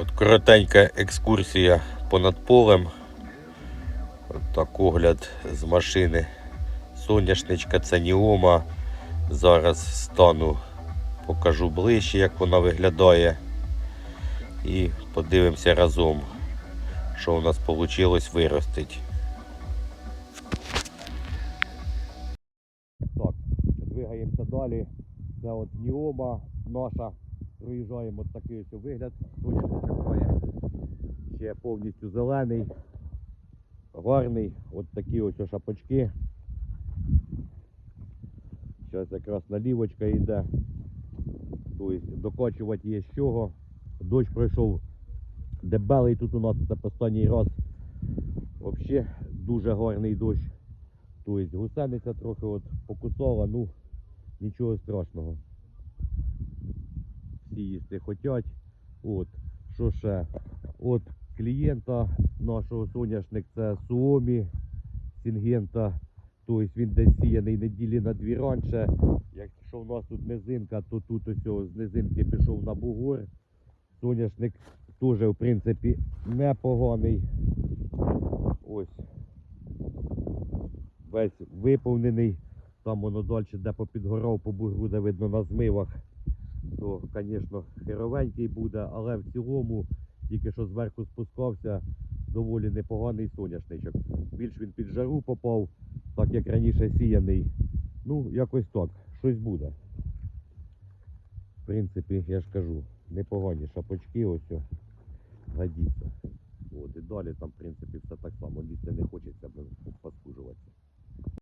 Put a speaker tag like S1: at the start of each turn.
S1: От коротенька екскурсія понад полем. От так огляд з машини. Соняшничка це Ніома. Зараз стану, покажу ближче, як вона виглядає. І подивимося разом, що у нас вийшло виростити. Так, двигаємося далі. Це от Ніома наша. Проїжджаємо от такий ось вигляд. Соняшничок має ще повністю зелений, гарний. От такі ось шапочки. Зараз якраз налівочка йде. Тобто докочувати є з чого. Дощ пройшов дебелий тут у нас це останній раз. Взагалі дуже гарний дощ. Тобто гусениця трохи от покусала, ну нічого страшного. Всі їсти хочуть. От, що ще? От клієнта нашого соняшник це Суомі Сінгента. Тобто він десь сіяний неділі на дві раніше. Якщо в нас тут низинка, то тут ось з низинки пішов на бугор. Соняшник теж, в принципі, непоганий. Ось. Весь виповнений. Там воно далі, де попідгорав по бугру, де видно на змивах, то, звісно, херовенький буде, але в цілому, тільки що зверху спускався, доволі непоганий соняшничок. Більш він під жару попав, так як раніше сіяний. Ну, якось так, щось буде. В принципі, я ж кажу, непогані шапочки ось о, годіться. От, і далі там, в принципі, все так само. Лізти не хочеться, бо паскужуватися.